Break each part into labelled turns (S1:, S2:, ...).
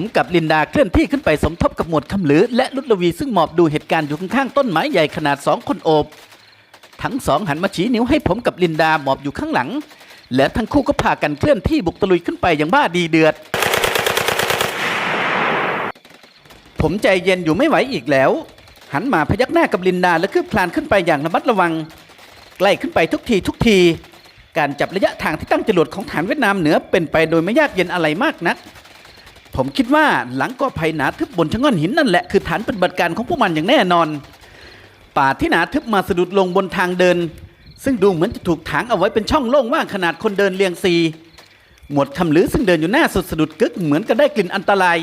S1: ผมกับลินดาเคลื่อนที่ขึ้นไปสมทบกับหมวดคำหรือ และลุดลวีซึ่งหมอบดูเหตุการณ์อยู่ข้างๆต้นไม้ใหญ่ขนาดสองคนโอบ ทั้งสองหันมาชี้นิ้วให้ผมกับลินดาหมอบอยู่ข้างหลัง และทั้งคู่ก็พากันเคลื่อนที่บุกตะลุยขึ้นไปอย่างบ้าดีเดือด ผมใจเย็นอยู่ไม่ไหวอีกแล้ว หันมาพยักหน้ากับลินดาและคืบคลานขึ้นไปอย่างระมัดระวัง ใกล้ขึ้นไปทุกทีทุกที การจับระยะทางที่ตั้งจรวดของฐานเวียดนามเหนือเป็นไปโดยไม่ยากเย็นอะไรมากนัก ผมคิดว่าหลังกอไผ่หนาทึบบนชะง่อนหินนั่นแหละคือฐานปฏิบัติการของพวกมันอย่างแน่นอน ป่าที่หนาทึบมาสะดุดลงบนทางเดิน ซึ่งดูเหมือนจะถูกถางเอาไว้เป็นช่องโล่งว่างขนาดคนเดินเรียงซี หมวดคำลือซึ่งเดินอยู่หน้าสุดสะดุดกึกเหมือนกับได้กลิ่นอันตราย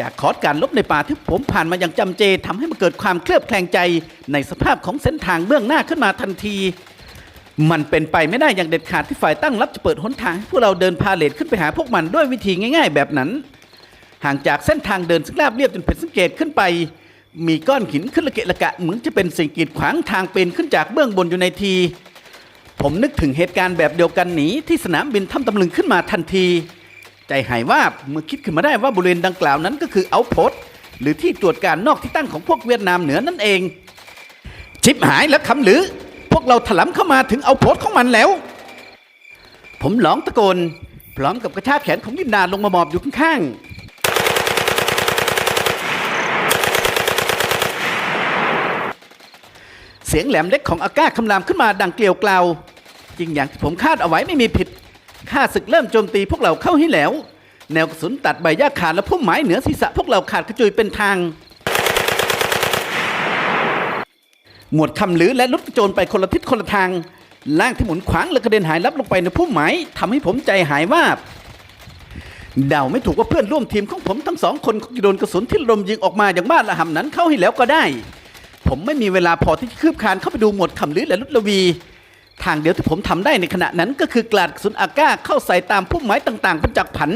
S1: จากคอร์สการลบในป่าที่ผมผ่านมาอย่างจำเจทำให้มันเกิดความเคลือบแคลงใจในสภาพของเส้นทางเบื้องหน้าขึ้นมาทันที มันเป็นไปไม่ได้อย่างเด็ดขาดที่ฝ่ายตั้งรับจะเปิดหนทางให้พวกเราเดินพาเลทขึ้นไปหาพวกมันด้วยวิธีง่าย ๆ แบบนั้น ห่างจากเส้นทางเดินซึ่งราบเรียบจนเป็นสังเกตขึ้นไป มีก้อนหินขึ้นละเกะละกะเหมือนจะเป็นสิ่งกีดขวางทางเป็นขึ้นจากเบื้องบนอยู่ในที ผมนึกถึงเหตุการณ์แบบเดียวกันหนีที่สนามบินทำตำลึงขึ้นมาทันที ใจหายว่าบเมื่อคิดขึ้นมาได้ว่าบริเวณดังกล่าวนั้นก็คือเอาโพสหรือที่ตรวจการนอกที่ตั้งของพวกเวียดนามเหนือนั่นเองชิบหายแล้วคำหรือ พวกเราถลำเข้ามาถึงเอาโพสของมันแล้ว ผมร้องตะโกนพร้อมกับกระชากแขนของยินดาลงมาหมอบอยู่ข้างๆ เสียงแหลมเล็กของอาก้าคำรามขึ้นมาดังเกลียวกลาวจริงอย่างที่ผมคาดเอาไว้ไม่มีผิดข้าศึกเริ่มโจมตีพวกเราเข้าให้แล้ว แนวกระสุนตัดใบหญ้าขาดและพุ่มไม้เหนือศีรษะพวกเราขาดกระจุยเป็นทาง หมวดคำหรือและลุดกระโจนไปคนละทิศคนละทางล่างที่หมุนขวางและกระเด็นหายลับลงไปในพุ่มไม้ทำให้ผมใจหายวาบเดาไม่ถูกว่าเพื่อนร่วมทีมของผมทั้งสองคนโดนกระสุนที่ระดมยิงออกมาอย่างบ้าระห่ำนั้นเข้าให้แล้วก็ได้ ผมไม่มีเวลาพอที่จะคืบคานเข้าไปดูหมวดคำหรือและลุดละวี ทางเดียวที่ผมทำได้ในขณะนั้นก็คือกลาดกระสุนอาก้าเข้าใส่ตามพุ่มไม้ต่างๆเป็นจักผัน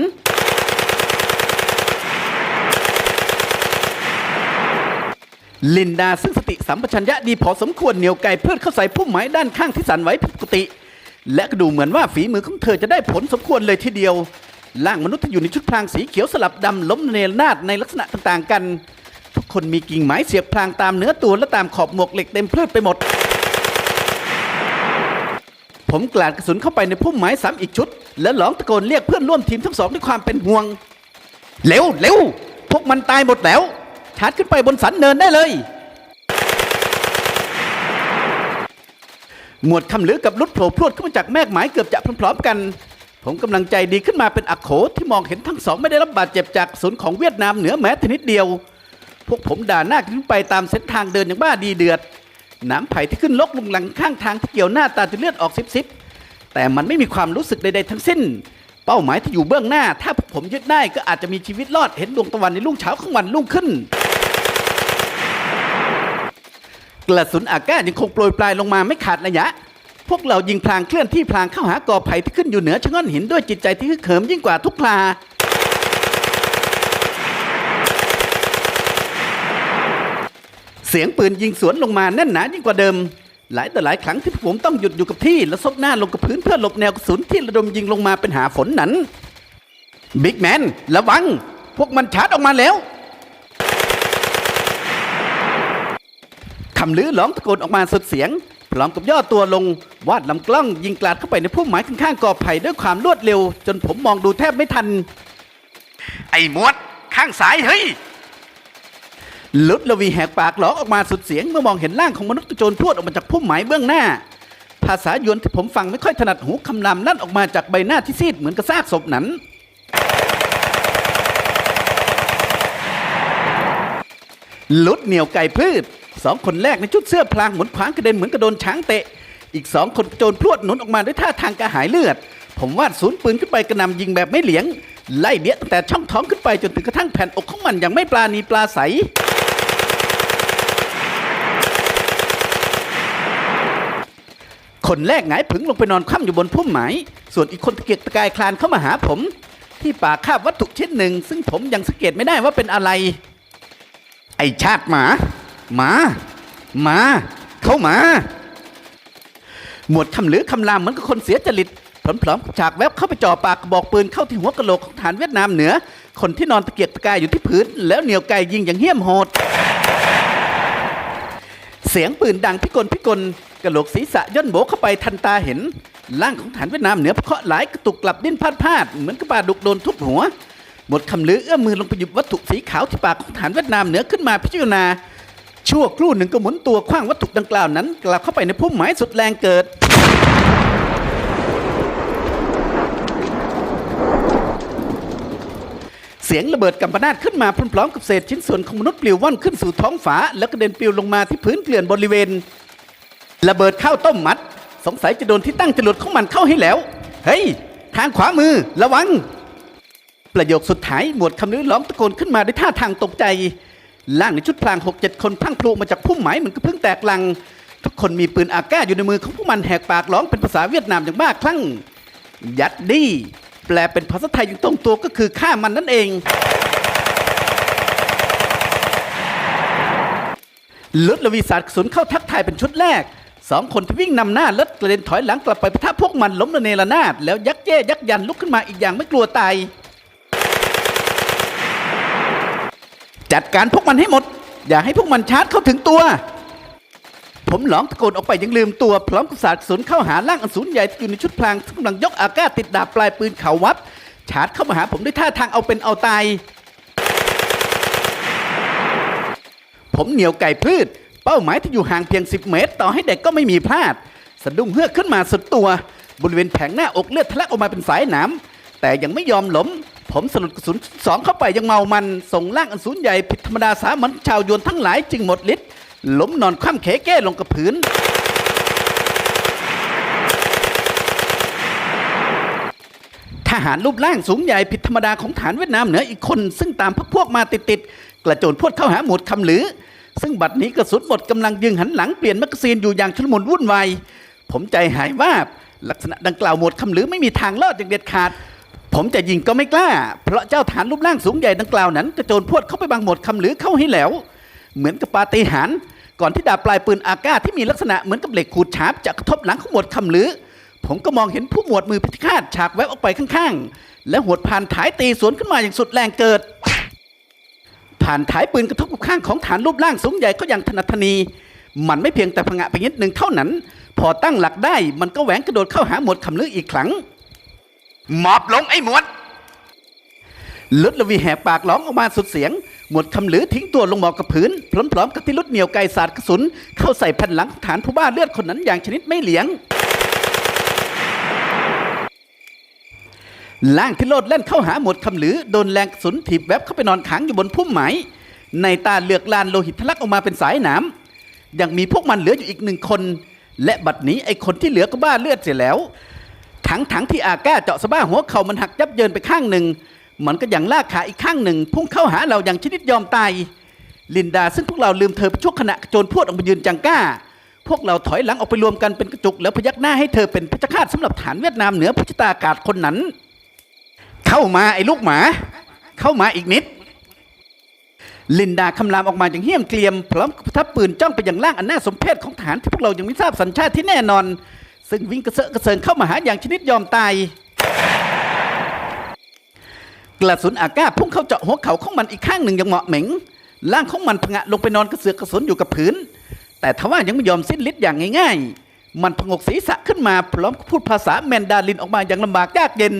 S1: ลินดาซึ่งสติสัมปชัญญะดีพอสมควรเหนียวไกลเพื่อเข้าใส่พุ่มไม้ด้านข้างที่สั่นไหวผิดปกติ และก็ดูเหมือนว่าฝีมือของเธอจะได้ผลสมควรเลยทีเดียวร่างมนุษย์ที่อยู่ในชุดพรางสีเขียวสลับดำล้มเนรนาดในลักษณะต่างๆกัน ทุกคนมีกิ่งไม้เสียบพรางตามเนื้อตัวและตามขอบหมวกเหล็กเต็มเพลิดไปหมด ผมกลาดกระสุนเข้าไปในพุ่มไม้ซ้ำอีกชุด และร้องตะโกนเรียกเพื่อนร่วมทีมทั้งสองด้วยความเป็นห่วงเร็วเร็วพวกมันตายหมดแล้ว ชาร์จขึ้นไปบนสันเนินได้เลย หมวดคำเหลือกับลุดโผล่พรวดขึ้นมาจากแมกหมายเกือบจะพร้อมๆกัน ผมกำลังใจดีขึ้นมาเป็นอักโขที่มองเห็นทั้งสองไม่ได้รับบาดเจ็บจากกระสุนของเวียดนามเหนือแม้แต่นิดเดียว พวกผมด่าหน้าขึ้นไปตามเส้นทางเดินอย่างบ้าดีเดือดน้ำไผ่ที่ขึ้นลกลุงหลังข้างทางที่เกี่ยวหน้าตาจะเลือดออกซิบๆแต่มันไม่มีความรู้สึกใดๆทั้งสิ้นเป้าหมายที่อยู่เบื้องหน้า ถ้าพวกผมยึดได้ก็อาจจะมีชีวิตรอดเห็นดวงตะวันในรุ่งเช้าของวันรุ่งขึ้น กระสุนอากาศยังคงโปรยปลายลงมาไม่ขาดระยะ พวกเรายิงพลางเคลื่อนที่พลางเข้าหากอไผ่ที่ขึ้นอยู่เหนือชะง่อนหินด้วยจิตใจที่ฮึกเหิมยิ่งกว่าทุกพลาเสียงปืนยิงสวนลงมาแน่นหนายิ่งกว่าเดิม หลายแต่หลายครั้งที่ผมต้องหยุดอยู่กับที่ และซบหน้าลงกับพื้นเพื่อหลบแนวกระสุนที่ระดมยิงลงมาเป็นหาฝนนั้นบิ๊กแมนระวัง พวกมันชาร์จออกมาแล้วำลือร้องตะโกนออกมาสุดเสียง พร้อมกับย่อตัวลงวาดลำกล้องยิงกลาดเข้าไปในพุ่มไม้ข้างๆกอไผ่ด้วยความรวดเร็ว จนผมมองดูแทบไม่ทัน ไอ้มวดข้างซ้ายเฮ้ยลุดลวีแหกปากร้องออกมาสุดเสียงเมื่อมองเห็นร่างของมนุษย์กระโจนพรวดออกมาจากพุ่มไม้เบื้องหน้า ภาษายวนที่ผมฟังไม่ค่อยถนัดหูคำนำลั่นออกมาจากใบหน้าที่ซีดเหมือนกระซากศพนั้นลุดเหนียวไก่พืช สองคนแรกในชุดเสื้อพลางหมุนขวางกระเด็นเหมือนกระโดนช้างเตะ อีกสองคนโจรพรวดหนุนออกมาด้วยท่าทางกระหายเลือด ผมวาดศูนย์ปืนขึ้นไปกระนำยิงแบบไม่เหลียง ไล่เบี้ยตั้งแต่ช่องท้องขึ้นไปจนถึงกระทั่งแผ่นอกของมันอย่างไม่ปลาณีปลาใสคนแรกหงายผึ่งลงไปนอนคว่ำอยู่บนพุ่มไม้ส่วนอีกคนตะเกียกตะกายคลานเข้ามาหาผม ที่ปากคาบวัตถุชิ้นหนึ่ง ซึ่งผมยังสังเกตไม่ได้ว่าเป็นอะไร ไอชาติหมา มา มา เข้ามา หมวดคำหรือคำรามเหมือนกับคนเสียจริตพร้อมๆฉากแวบเข้าไปจ่อปากกระบอกปืนเข้าที่หัวกะโหลกของฐานเวียดนามเหนือ คนที่นอนตะเกียกตะกายอยู่ที่พื้น แล้วเหนียวไกยิงอย่างเหี้ยมโหด เสียงปืนดังพิกลพิกลกระโหลกศีรษะย่นโบเข้าไปทันตาเห็นร่างของฐานเวียดนามเหนือเคาะหลายกระตุกกลับดิ้นพลาดพลาดเหมือนกระบาดุกโดนทุบหัวหมดคำลือเอื้อมมือลงไปหยิบวัตถุสีขาวที่ปากของฐานเวียดนามเหนือขึ้นมาพิจารณา ชั่วครู่หนึ่งก็หมุนตัวคว้างวัตถุดังกล่าวนั้นกลับเข้าไปในพุ่มไม้สุดแรงเกิด เสียงระเบิดกำปนาตขึ้นมาพร้อมๆกับเศษชิ้นส่วนของมนุษย์ปลิวว่อนขึ้นสู่ท้องฟ้า แล้วกระเด็นปลิวลงมาที่พื้นเกลื่อนบริเวณ ระเบิดเข้าต้มมัด สงสัยจะโดนที่ตั้งจรวดของมันเข้าให้แล้ว เฮ้ย ทางขวามือระวัง ประโยคสุดท้ายหมวดคำนี้ร้องตะโกนขึ้นมาด้วยท่าทางตกใจ ล่างในชุดพลางหกเจ็ดคนพลังพลูมาจากพุ่มไม้เหมือนกับเพิ่งแตกลัง ทุกคนมีปืนอากาอยู่ในมือของพวกมันแหกปากร้องเป็นภาษาเวียดนามอย่างบ้าคลั่ง ยัดดีแปลเป็นภาษาไทยอย่างตรงตัวก็คือฆ่ามันนั่นเองลดลวีศาสตร์กระสุนเข้าทักทายเป็นชุดแรกสองคนที่วิ่งนำหน้าลดกระเด็นถอยหลังกลับไปพะทะพวกมันล้มระเนระนาดแล้วยักแย่ยักยันลุกขึ้นมาอีกอย่างไม่กลัวตาย จัดการพวกมันให้หมด อย่าให้พวกมันชาร์จเข้าถึงตัว ผมหลองตะโกนออกไปยังลืมตัว พร้อมกับสาดกระสุนเข้าหาร่างอันสูญใหญ่อยู่ในชุดพลางทุกำลังยกอากาศติดดาบปลายปืนเขาวับ ชาร์จเข้ามาหาผมด้วยท่าทางเอาเป็นเอาตาย ผมเหนียวไก่พืช เป้าหมายที่อยู่ห่างเพียง 10 เมตร ต่อให้เด็กก็ไม่มีพลาด สะดุ้งเฮือกขึ้นมาสุดตัว บริเวณแผงหน้าอกเลือดทะลักออกมาเป็นสายหนามแต่ยังไม่ยอมหล้ม ผมสลุดกระสุนสองเข้าไปยังเมามัน ส่งร่างอันสูญใหญ่ผิดธรรมดาสามัญชาวยวนทั้งหลายจึงหมดฤทธิ์ล้มนอนคว่ำเขแก้ลงกับพื้น ทหารรูปร่างสูงใหญ่ผิดธรรมดาของฐานเวียดนามเหนืออีกคน ซึ่งตามพวกพวกมาติดๆกระโจนพวดเข้าหาหมวดคำหรือ ซึ่งบัดนี้กระสุนหมดกำลังยืงหันหลังเปลี่ยนแมกกาซีนอยู่อย่างชุลมุนวุ่นวายผมใจหายวาบลักษณะดังกล่าวหมวดคำหรือไม่มีทางรอดอย่างเด็ดขาด ผมจะยิงก็ไม่กล้า เพราะเจ้าฐานรูปร่างสูงใหญ่ดังกล่าวนั้นกระโจนพวดเข้าไปบังหมดคำหรือเข้าให้แล้ว เหมือนกับปาฏิหาริย์ก่อนที่ดาบปลายปืนอากาศที่มีลักษณะเหมือนกับเหล็กขูดฉาบจะกระทบหลังของหมวดคำหรือ ผมก็มองเห็นผู้หมวดมือพิฆาตฉากแวบออกไปข้างๆ และหวดผ่านถ่ายตีสวนขึ้นมาอย่างสุดแรงเกิด ผ่านถ่ายปืนกระทบกับข้างของฐานรูปร่างสูงใหญ่ก็อย่างถนัดทนี มันไม่เพียงแต่ผงะไปนิดหนึ่งเท่านั้น พอตั้งหลักได้มันก็แหวงกระโดดเข้าหาหมวดคำลืออีกครั้ง หมอบลงไอ้หมวดลุดละวีแหกปากร้องออกมาสุดเสียง หมวดคำหรือทิ้งตัวลงหมอบกับพื้น พร้อมๆกับที่ลุดเหนียวไกสาดกระสุน เข้าใส่แผ่นหลังฐานผู้บ้าเลือดคนนั้นอย่างชนิดไม่เหลียงล่างที่โลดเล่นเข้าหาหมวดคำหรือโดนแรงกระสุนถีบแวบเข้าไปนอนขังอยู่บนพุ่มไม้ในตาเลือกลานโลหิตทะลักออกมาเป็นสายหนามยังมีพวกมันเหลืออยู่อีกหนึ่งคน และบัดนี้ไอ้คนที่เหลือก็บ้าเลือดเสียแล้ว ถังถังที่อาก้าเจาะสะบ้าหัวเข่ามันหักยับเยินไปข้างหนึ่ง มันก็ยังลากขาอีกข้างหนึ่ง พุ่งเข้าหาเราอย่างชนิดยอมตาย ลินดาซึ่งพวกเราลืมเธอไปชั่วขณะโจนพวดออกมายืนจังก้า พวกเราถอยหลังออกไปรวมกันเป็นกระจุกแล้วพยักหน้าให้เธอเป็นพิจฆาตสำหรับฐานเวียดนามเหนือพุชตากาศคนนั้น เข้ามาไอ้ลูกหมา เข้ามาอีกนิดลินดาคำรามออกมาอย่างเหี้ยมเกรียมพร้อมทับปืนจ้องไปยังล่างอันน่าสมเพชของฐานที่พวกเรายังไม่ทราบสัญชาติที่แน่นอน ซึ่งวิ่งกระเซาะกระเซิงเข้ามาหาอย่างชนิดยอมตาย กระสุนอากาศพุ่งเข้าเจาะหัวเข่าของมันอีกข้างหนึ่งอย่างเหมาะเหม็งร่างของมันผงะลงไปนอนกระเสือกกระสนอยู่กับพื้น แต่ทว่ายังไม่ยอมสิ้นฤทธิ์อย่างง่ายๆ มันผงกศีรษะขึ้นมาพร้อมพูดภาษาแมนดารินออกมาอย่างลำบากยากเย็น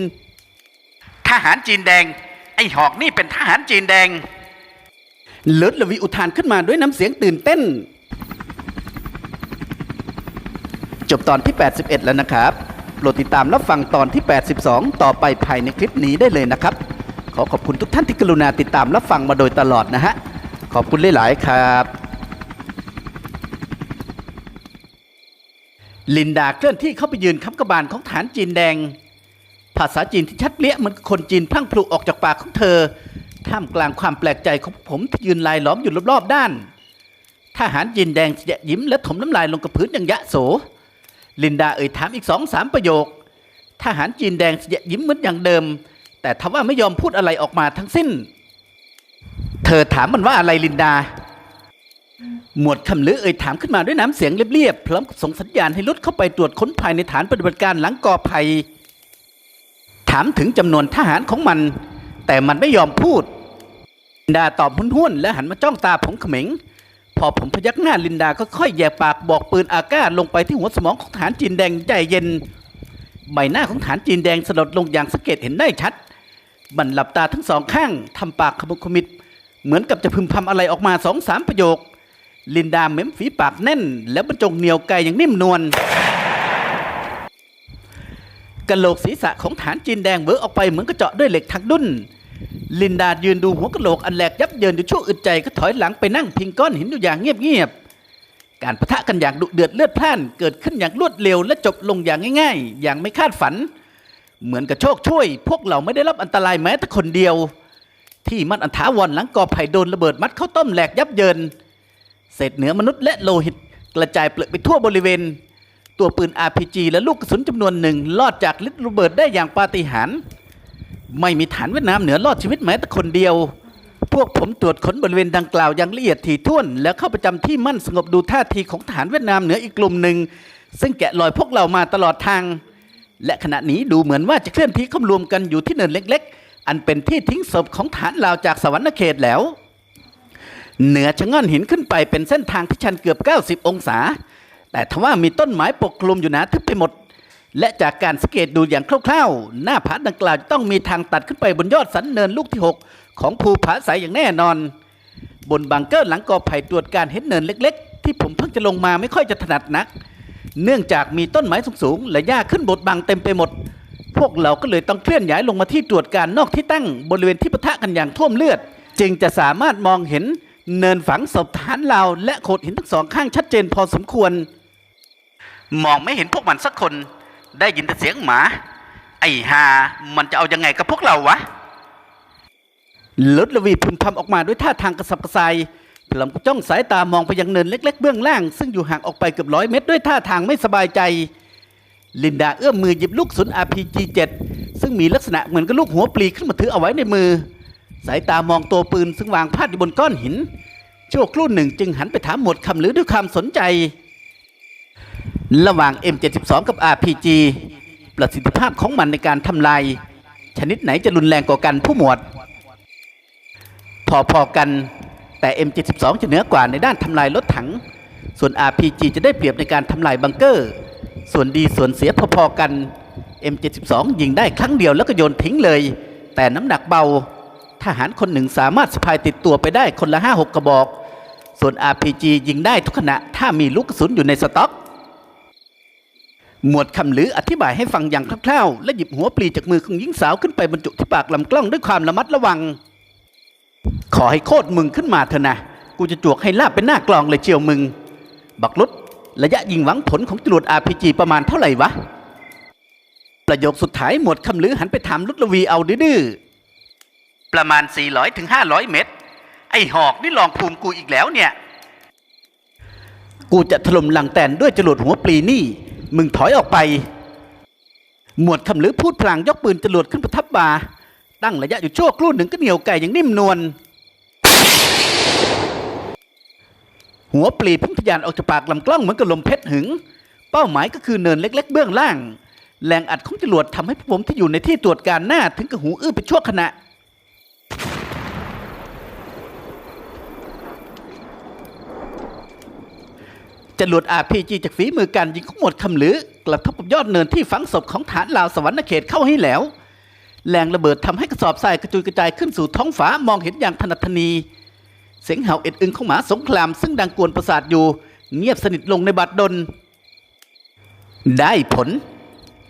S1: ทหารจีนแดง ไอ้หอกนี่เป็นทหารจีนแดงเลิศลวิอุทานขึ้นมาด้วยน้ำเสียงตื่นเต้น จบตอนที่ 81 แล้วนะครับ โปรดติดตามรับฟังตอนที่ 82 ต่อไปภายในคลิปนี้ได้เลยนะครับ ขอขอบคุณทุกท่านที่กรุณาติดตามรับฟังมาโดยตลอดนะฮะ ขอบคุณหลาย ๆ ครับ ลินดาเคลื่อนที่เข้าไปยืนค้ำกระบาลของฐานจีนแดง ภาษาจีนที่ชัดเลี้ยเหมือนคนจีนพังพลุออกจากปากของเธอ ท่ามกลางความแปลกใจของผมที่ยืนลายล้อมอยู่รอบๆด้านทหารจีนแดงเสียยิ้มและถมน้ำลายลงกับพื้นอย่างยะโส ลินดาเอ่ยถามอีกสองสามประโยค ทหารจีนแดงเสียยิ้มเหมือนอย่างเดิม แต่ทว่าไม่ยอมพูดอะไรออกมาทั้งสิ้น เธอถามมันว่าอะไรลินดา หมวดคำลือเอ่ยถามขึ้นมาด้วยน้ำเสียงเรียบๆพร้อมกับส่งสัญญาณให้รุดเข้าไปตรวจค้นภายในฐานปฏิบัติการหลังกอภัย ถามถึงจำนวนทหารของมัน แต่มันไม่ยอมพูดลินดาตอบหุ้นๆและหันมาจ้องตาผมเขม็ง พอผมพยักหน้าลินดาก็ค่อยแยกปากบอกปืนอาก้าลงไปที่หัวสมองของทหารจีนแดงใจเย็น ใบหน้าของทหารจีนแดงสลดลงอย่างสังเกตเห็นได้ชัด มันหลับตาทั้งสองข้างทำปากขมุขมิดเหมือนกับจะพึมพำอะไรออกมาสองสามประโยค ลินดาเม้มฝีปากแน่น แล้วบรรจงเหนียวไกอย่างนิ่มนวลกะโหลกศีรษะของฐานจีนแดงเวอออกไปเหมือนกระเจาะด้วยเหล็กทักดุน ลินดายืนดูหัวกะโหลกอันแหลกยับเยินอยู่ชั่วอึดใจก็ถอยหลังไปนั่งพิงก้อนหินอยู่อย่างเงียบๆ การประทะกันอย่างดุเดือดเลือดพล่าน เกิดขึ้นอย่างรวดเร็วและจบลงอย่างง่าย ๆ อย่างไม่คาดฝัน เหมือนกับโชคช่วย พวกเราไม่ได้รับอันตรายแม้แต่คนเดียว ที่มันอันถาวรหลังกอไผ่โดนระเบิดมัดเข้าต้มแหลกยับเยิน เศษเนื้อมนุษย์และโลหิตกระจายเปลือกไปทั่วบริเวณ ตัวปืน RPG และลูกกระสุนจำนวนหนึ่งลอดจากลิดระเบิดได้อย่างปาฏิหาริย์ ไม่มีฐานเวียดนามเหนือรอดชีวิตแม้แต่คนเดียว พวกผมตรวจค้นบริเวณดังกล่าวอย่างละเอียดถี่ถ้วน แล้วเข้าประจำที่มั่นสงบดูท่าทีของฐานเวียดนามเหนืออีกกลุ่มหนึ่ง ซึ่งแกะรอยพวกเรามาตลอดทาง และขณะนี้ดูเหมือนว่าจะเคลื่อนที่เข้ารวมกันอยู่ที่เนินเล็ก ๆ อันเป็นที่ทิ้งศพของฐานลาวจากสวรรคเขตแล้ว เหนือชะง่อนหินขึ้นไปเป็นเส้นทางที่ชันเกือบ 90 องศา แต่ทว่ามีต้นไม้ปกคลุมอยู่หนาทึบไปหมด และจากการสังเกตดูอย่างคร่าวๆ หน้าผาดังกล่าวจะต้องมีทางตัดขึ้นไปบนยอดสันเนินลูกที่ 6 ของภูผาสายอย่างแน่นอน บนบังเกอร์หลังกอไผ่ตรวจการเห็นเนินเล็ก ๆ ที่ผมเพิ่งจะลงมาไม่ค่อยจะถนัดนัก เนื่องจากมีต้นไม้สูงๆและหญ้าขึ้นบดบังเต็มไปหมด พวกเราก็เลยต้องเคลื่อนย้ายลงมาที่ตรวจการนอกที่ตั้งบริเวณที่ปะทะกันอย่างท่วมเลือด จึงจะสามารถมองเห็นเนินฝังศพทหารลาวและโขดหินทั้งสองข้างชัดเจนพอสมควร มองไม่เห็นพวกมันสักคน ได้ยินแต่เสียงหมา ไอ้ฮามันจะเอายังไงกับพวกเราวะลดละวีพึมพำออกมาด้วยท่าทางกระสับกระส่ายพลำก็จ้องสายตามองไปยังเนินเล็ก ๆ เบื้องล่าง ซึ่งอยู่ห่างออกไปเกือบร้อยเมตรด้วยท่าทางไม่สบายใจ ลินดาเอื้อมมือหยิบลูกสุน RPG-7 ซึ่งมีลักษณะเหมือนกับลูกหัวปลีขึ้นมาถือเอาไว้ในมือ สายตามองตัวปืนซึ่งวางพาดอยู่บนก้อนหิน ชั่วครู่หนึ่งจึงหันไปถามหมวดคำหรือด้วยความสนใจ ระหว่าง M72 กับ RPG ประสิทธิภาพของมันในการทำลาย ชนิดไหนจะรุนแรงกว่ากันผู้หมวด พอๆกันแต่ M72 จะเหนือกว่าในด้านทำลายรถถัง ส่วน RPG จะได้เปรียบในการทำลายบังเกอร์ ส่วนดีส่วนเสียพอๆกัน M72 ยิงได้ครั้งเดียวแล้วก็โยนทิ้งเลย แต่น้ำหนักเบา ทหารคนหนึ่งสามารถสะพายติดตัวไปได้คนละ 5-6 กระบอก ส่วน RPG ยิงได้ทุกขณะถ้ามีลูกกระสุนอยู่ในสต็อก หมวดคำลืออธิบายให้ฟังอย่างคร่าวๆและหยิบหัวปลีจากมือของหญิงสาวขึ้นไปบรรจุที่ปากลำกล้องด้วยความระมัดระวัง ขอให้โคตรมึงขึ้นมาเถอะนะ กูจะจวกให้ลาบเป็นหน้ากลองเลยเจียวมึง บักรุดระยะยิงหวังผลของจรวด RPG ประมาณเท่าไหร่วะ ประโยคสุดท้ายหมวดคำลือหันไปถามลุดละวีเอาดื้อประมาณ 400ถึง500 เมตร ไอ้หอกนี่ลองภูมิกูอีกแล้วเนี่ย กูจะถล่มหลังแตนด้วยจรวดหัวปลีนี่ มึงถอยออกไป หมวดคำลือพูดพลางยกปืนจรวดขึ้นประทับบาตั้งระยะอยู่ชั่วครู่หนึ่งก็เหนียวไก่อย่างนิ่มนวลหัวปลีพุ่งทะยานออกจากปากลำกล้องเหมือนกับลมเพชรหึง เป้าหมายก็คือเนินเล็ก ๆ เบื้องล่าง แรงอัดของจรวดทำให้ผมที่อยู่ในที่ตรวจการหน้าถึงกับหูอื้อไปชั่วขณะ จรวด RPG จากฝีมือการยิงของหมวดคำหรือกระทบกับยอดเนินที่ฝังศพของฐานลาวสวรรค์เขตเข้าให้แล้ว แรงระเบิดทำให้กระสอบทรายกระจุยกระจายขึ้นสู่ท้องฟ้ามองเห็นอย่างถนัดทนี เสียงเห่าเอ็ดอึงของหมาสงครามซึ่งดังกวนประสาทอยู่ เงียบสนิทลงในบัดดล ได้ผล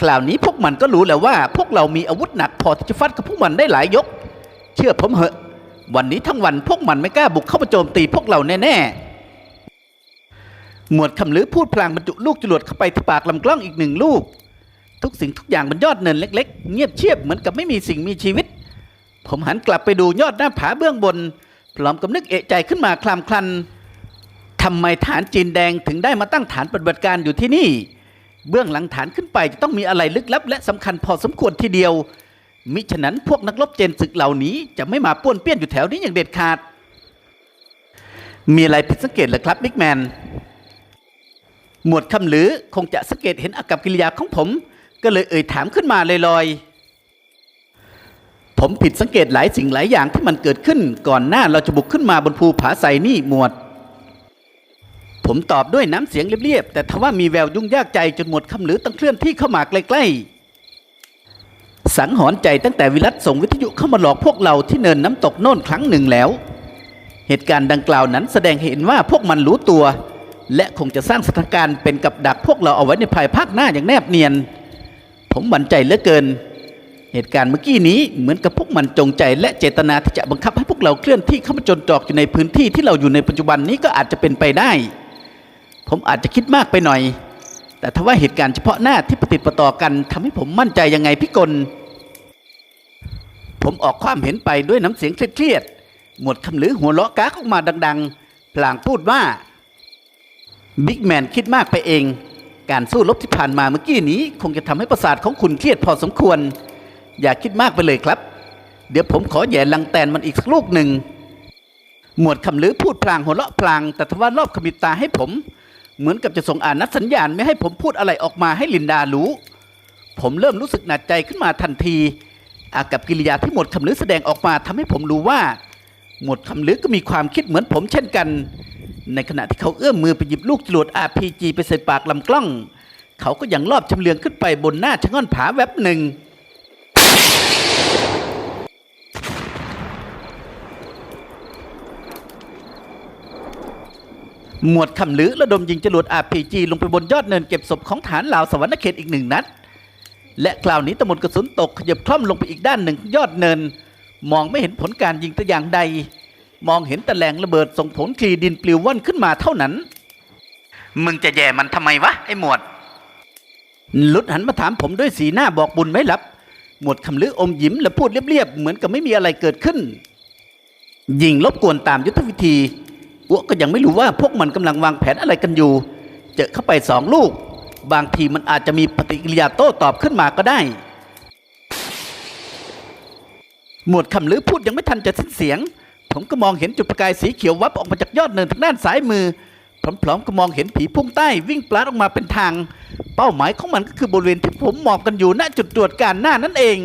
S1: คราวนี้พวกมันก็รู้แล้วว่า พวกเรามีอาวุธหนักพอที่จะฟัดกับพวกมันได้หลายยก เชื่อผมเหอะ วันนี้ทั้งวันพวกมันไม่กล้าบุกเข้ามาโจมตีพวกเราแน่ๆ หมวดคำลือพูดพลางบรรจุลูกจรวดเข้าไปที่ปากลำกล้องอีกหนึ่งลูก ทุกสิ่งทุกอย่างบนยอดเนินเล็ก ๆ เงียบเชียบเหมือนกับไม่มีสิ่งมีชีวิต ผมหันกลับไปดูยอดหน้าผาเบื้องบน พร้อมกับนึกเอะใจขึ้นมาคลามคลันทำไมฐานจีนแดงถึงได้มาตั้งฐานปฏิบัติการอยู่ที่นี่ เบื้องหลังฐานขึ้นไปจะต้องมีอะไรลึกลับ และสำคัญพอสมควรทีเดียว มิฉะนั้นพวกนักรบเจนศึกเหล่านี้จะไม่มาป้วนเปี้ยนอยู่แถวนี้อย่างเด็ดขาด มีอะไรผิดสังเกตเหรอครับบิ๊กแมน หมวดคำหรือคงจะสังเกตเห็นอากับกิริยาของผม ก็เลยเอ่ยถามขึ้นมาลอยผมผิดสังเกตหลายสิ่งหลายอย่างที่มันเกิดขึ้น ก่อนหน้าเราจะบุกขึ้นมาบนภูผาไซนี่หมวด ผมตอบด้วยน้ำเสียงเรียบๆแต่ทว่ามีแววยุ่งยากใจจนหมวดคำหรือต้องเคลื่อนที่เข้ามาใกล้ๆสังหรณ์ใจตั้งแต่วิรัตส่งวิทยุเข้ามาหลอกพวกเราที่เนินน้ำตกโน่นครั้งหนึ่งแล้ว เหตุการณ์ดังกล่าวนั้นแสดงเห็นว่าพวกมันรู้ตัว และคงจะสร้างสถานการณ์เป็นกับดักพวกเราเอาไว้ในภายภาคหน้าอย่างแนบเนียน ผมหวั่นใจเหลือเกิน เหตุการณ์เมื่อกี้นี้เหมือนกับพวกมันจงใจ และเจตนาที่จะบังคับให้พวกเราเคลื่อนที่เข้ามาจนตรอกอยู่ในพื้นที่ที่เราอยู่ในปัจจุบันนี้ก็อาจจะเป็นไปได้ ผมอาจจะคิดมากไปหน่อย แต่ถ้าว่าเหตุการณ์เฉพาะหน้าที่ประติดประต่อกันทำให้ผมมั่นใจยังไงพี่กลผมออกความเห็นไปด้วยน้ำเสียงเครียดๆหมวดคำหรือหัวเราะก้ากออกมาดัง ๆ พลางพูดว่า บิ๊กแมนคิดมากไปเอง การสู้รบที่ผ่านมาเมื่อกี้นี้ คงจะทำให้ประสาทของคุณเครียดพอสมควร อย่าคิดมากไปเลยครับ เดี๋ยวผมขอแย่ลังแตนมันอีกสักลูกหนึ่ง หมวดคำลือพูดพลางหัวเราะพลาง แต่ทว่ารอบขมิบตาให้ผม เหมือนกับจะส่งอ่านนัดสัญญาณไม่ให้ผมพูดอะไรออกมาให้ลินดารู้ ผมเริ่มรู้สึกหนักใจขึ้นมาทันที อากับกิริยาที่หมวดคำลือแสดงออกมาทำให้ผมรู้ว่า หมวดคำลือก็มีความคิดเหมือนผมเช่นกัน ในขณะที่เขาเอื้อมมือไปหยิบลูกจรวด RPG ไปใส่ปากลำกล้อง เขาก็ยังลอบชำเลืองขึ้นไปบนหน้าชะง่อนผาแวบหนึ่ง หมวดคำลือระดมยิงจรวด RPG ลงไปบนยอดเนินเก็บศพของฐานลาวสวรรณเขตอีกหนึ่งนัด และคราวนี้ตะมนกระสุนตกขยับคล่อมลงไปอีกด้านหนึ่งยอดเนิน มองไม่เห็นผลการยิงแต่อย่างใด มองเห็นแต่แหลงระเบิดส่งผลคลีดินปลิวว่อนขึ้นมาเท่านั้น มึงจะแย่มันทำไมวะไอ้หมวด ลุดหันมาถามผมด้วยสีหน้าบอกบุญไม่รับ หมวดคำลืออมยิ้มและพูดเรียบๆ เหมือนกับไม่มีอะไรเกิดขึ้น ยิงรบกวนตามยุทธวิธีอ้วก็ยังไม่รู้ว่าพวกมันกำลังวางแผนอะไรกันอยู่ เจอเข้าไปสองลูก บางทีมันอาจจะมีปฏิกิริยาโต้ตอบขึ้นมาก็ได้ หมวดคำลือพูดยังไม่ทันจะสิ้นเสียง ผมก็มองเห็นจุดประกายสีเขียววับออกมาจากยอดเนินทางด้านซ้ายมือพร้อมๆก็มองเห็นผีพุ่งใต้วิ่งปลาดออกมาเป็นทาง เป้าหมายของมันก็คือบริเวณที่ผมมองกันอยู่ณจุดตรวจการหน้านั่นเอง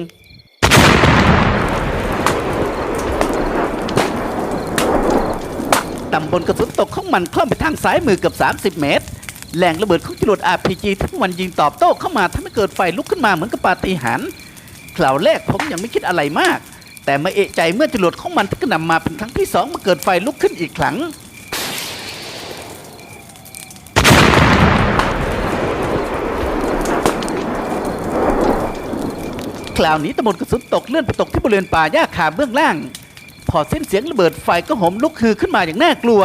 S1: ตำบลกระสุนตกของมันคล่อมไปทางซ้ายมือเกือบ30 เมตรแหล่งระเบิดของจรวด RPG ที่มันยิงตอบโต้เข้ามาทำให้เกิดไฟลุกขึ้นมาเหมือนกับปาฏิหาริย์คราวแรกผมยังไม่คิดอะไรมาก แต่มาเอะใจเมื่อจรวดของมันที่กระหนำมาเป็นครั้งที่สองมาเกิดไฟลุกขึ้นอีกครั้งคราวนี้ตำบลกระสุนตกเลื่อนไปตกที่บริเวณป่าหญ้าคาเบื้องล่าง พอสิ้นเสียงระเบิดไฟก็หมลุกคือขึ้นมาอย่างน่ากลัว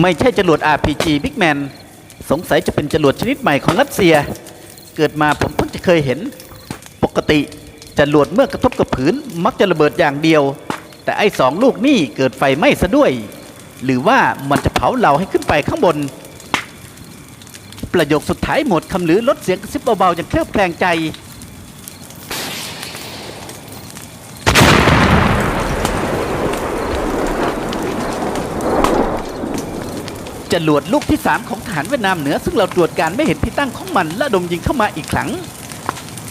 S1: ไม่ใช่จรวด RPG Big Man สงสัยจะเป็นจรวดชนิดใหม่ของรัสเซีย เกิดมาผมเพิ่งจะเคยเห็น ปกติ จรวดเมื่อกระทบกับผืนมักจะระเบิดอย่างเดียว แต่ไอ้สองลูกนี่เกิดไฟไหม้ซะด้วย หรือว่ามันจะเผาเราให้ขึ้นไปข้างบน ประโยคสุดท้ายหมดคำหรือลดเสียงกระซิบเบาๆอย่างเคลือบแคลงใจจรวดลูกที่ 3 ของทหารเวียดนามเหนือ ซึ่งเราตรวจการไม่เห็นที่ตั้งของมันและดมยิงเข้ามาอีกครั้ง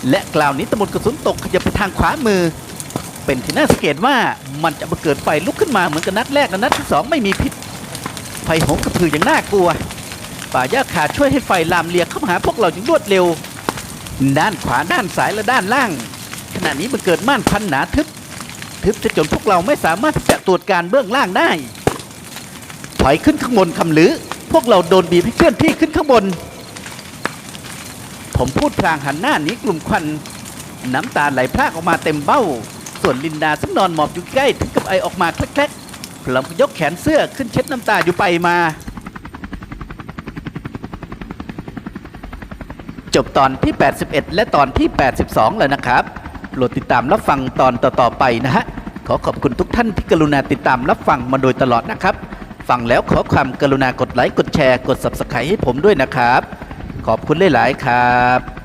S1: และกล่าวนี้ตะมนกระสุนตกขยับไปทางขวามือ เป็นที่น่าสังเกตว่ามันจะมาเกิดไฟลุกขึ้นมาเหมือนกับนัดแรกและนัดที่สองไม่มีพิษไฟหมกระพืออย่างน่ากลัว ป่าหญ้าคาช่วยให้ไฟลามเลียเข้ามาหาพวกเราอย่างรวดเร็ว ด้านขวาด้านซ้ายและด้านล่าง ขณะนี้มันเกิดม่านพันหนาทึบ ทึบจะจนพวกเราไม่สามารถที่จะตรวจการเบื้องล่างได้ถอยขึ้นข้างบนคำหรือ พวกเราโดนบีบให้เคลื่อนที่ขึ้นข้างบน ผมพูดพลางหันหน้าหนี้กลุ่มควัน น้ำตาไหลพรากออกมาเต็มเบ้า ส่วนลินดาซึ่งนอนหมอบอยู่ใกล้ถึงกับไอออกมาแคลกๆพลำยกแขนเสื้อขึ้นเช็ดน้ำตาอยู่ไปมา จบตอนที่ 81 และตอนที่ 82 แล้วนะครับโปรดติดตามรับฟังตอนต่อๆไปนะฮะ ขอขอบคุณทุกท่านที่กรุณาติดตามรับฟังมาโดยตลอดนะครับ ฟังแล้วขอความกรุณากดไลค์กดแชร์กด Subscribe ให้ผมด้วยนะครับ ขอบคุณหลาย ๆ ครับ